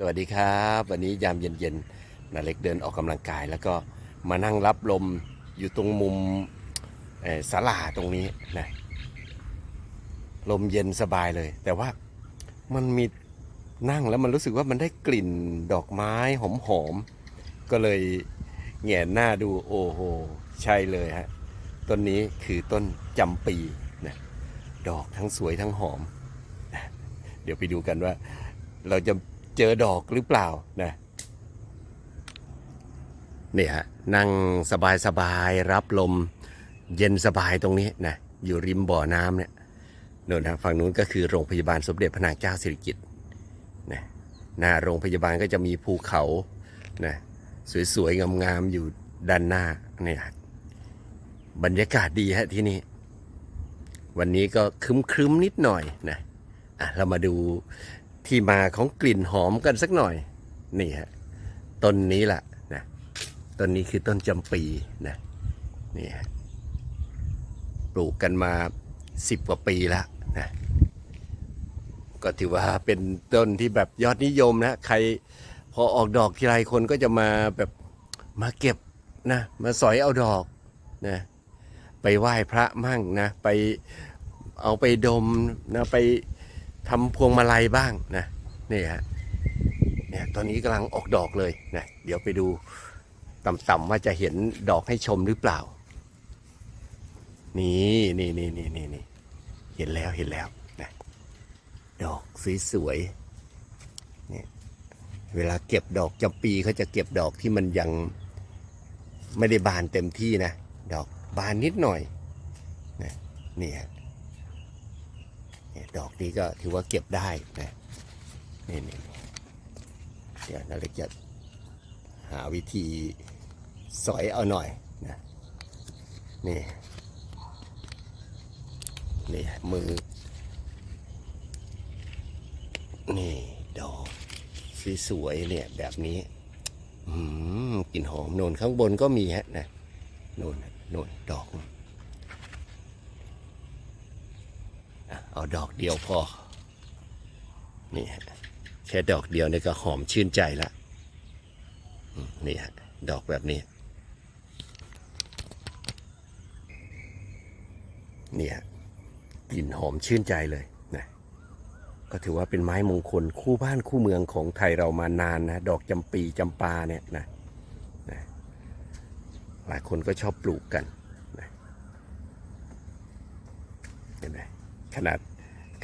สวัสดีครับ วันนี้ยามเย็นๆนาเล็กเดินออกกำลังกาย แล้วก็มานั่งรับลมอยู่ตรงมุมศาลาตรงนี้นะลมเย็นสบายเลย แต่ว่ามันมีนั่งแล้วมันรู้สึกว่ามันได้กลิ่นดอกไม้หอมๆก็เลยแหงนหน้าดูโอ้โหใช่เลยฮะต้นนี้คือต้นจำปีนะดอกทั้งสวยทั้งหอมนะเดี๋ยวไปดูกันว่าเราจะ เจอดอกหรือเปล่านะนี่ฮะนั่งสบายสบายๆรับลมเย็นสบายตรงนี้นะอยู่ริมบ่อน้ำเนี่ยโน่นนะฝั่งนู้นก็คือโรงพยาบาลสมเด็จพระนางเจ้าสิริกิติ์นะหน้าโรงพยาบาลก็จะมีภูเขานะสวยๆ งามๆ อยู่ด้านหน้าเนี่ยบรรยากาศดีฮะที่นี่ วันนี้ก็ครึ้มๆ นิดหน่อยนะอะเรามาดู ที่มาของกลิ่นหอมกันสักหน่อย นี่ฮะต้นนี้แหละนะต้นนี้คือต้นจำปีนะนี่ฮะปลูกกันมาสิบกว่าปีแล้วนะก็ถือว่าเป็นต้นที่แบบยอดนิยมนะใครพอออกดอกทีไรคนก็จะมาแบบมาเก็บนะมาสอยเอาดอกนะไปไหว้พระมั่งนะไปเอาไปดมนะไป ทำพวงมาลัยบ้างนะนี่ฮะเนี่ยตอนนี้กำลังออกดอกเลยนะเดี๋ยวไปดูต่ำๆว่าจะเห็นดอกให้ชมหรือเปล่า นี่นี่นี่นี่นี่นเห็นแล้วเห็นแล้วนะดอกสวยๆเนี่ยเวลาเก็บดอกจำปีเขาจะเก็บดอกที่มันยังไม่ได้บานเต็มที่นะ ดอกบานนิดหน่อยนะนี่ฮะ ดอกนี้ก็ถือว่าเก็บได้นะนี่นี่เดี๋ยวนาเล็กจะหาวิธีสอยเอาหน่อยนะนี่นี่มือ นี่ ดอกสวยๆเนี่ยแบบนี้อืมกลิ่นหอมโนนข้างบนก็มีฮะนะโนนโนนดอก อะ เอาดอกเดียวพอ นี่ฮะแค่ดอกเดียวนี่ก็หอมชื่นใจละนี่ฮะดอกแบบนี้ นี่ยกลิ่นหอมชื่นใจเลยนะก็ถือว่าเป็นไม้มงคลคู่บ้านคู่เมืองของไทยเรามานานนะ ดอกจำปีจำปาเนี่ยนะนะหลายคนก็ชอบปลูกกันนะเห็นไหม ขนาด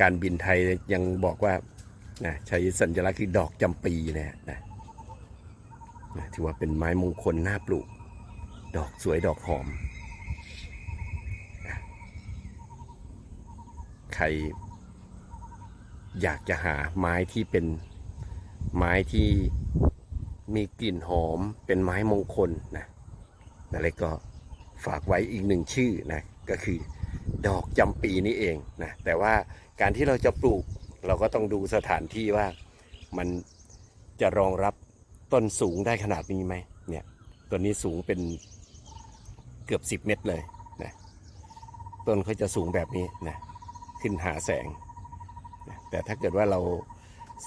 การบินไทยยังบอกว่านะใช้สัญลักษณ์คือดอกจำปีเนะนะนะถือว่าเป็นไม้มงคลน่าปลูก ดอกสวยดอกหอมนะใครอยากจะหาไม้ที่เป็นไม้ที่มีกลิ่นหอมเป็นไม้มงคลนะนั่นเลยก็ฝากไว้อีกหนึ่งชื่อนะก็คือ ดอกจำปีนี่เองนะแต่ว่าการที่เราจะปลูกเราก็ต้องดูสถานที่ว่ามันจะรองรับต้นสูงได้ขนาดนี้ไหมเนี่ยต้นนี้สูงเป็นเกือบ 10 เมตรเลยนะต้นเขาจะสูงแบบนี้นะขึ้นหาแสงนะแต่ถ้าเกิดว่าเรา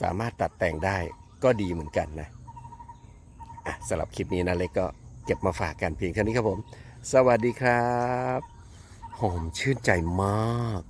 สามารถตัดแต่งได้ก็ดีเหมือนกันนะอะสำหรับคลิปนี้นะเล็กก็เก็บมาฝากกันเพียงแค่นี้ครับผม สวัสดีครับ หอมชื่นใจมาก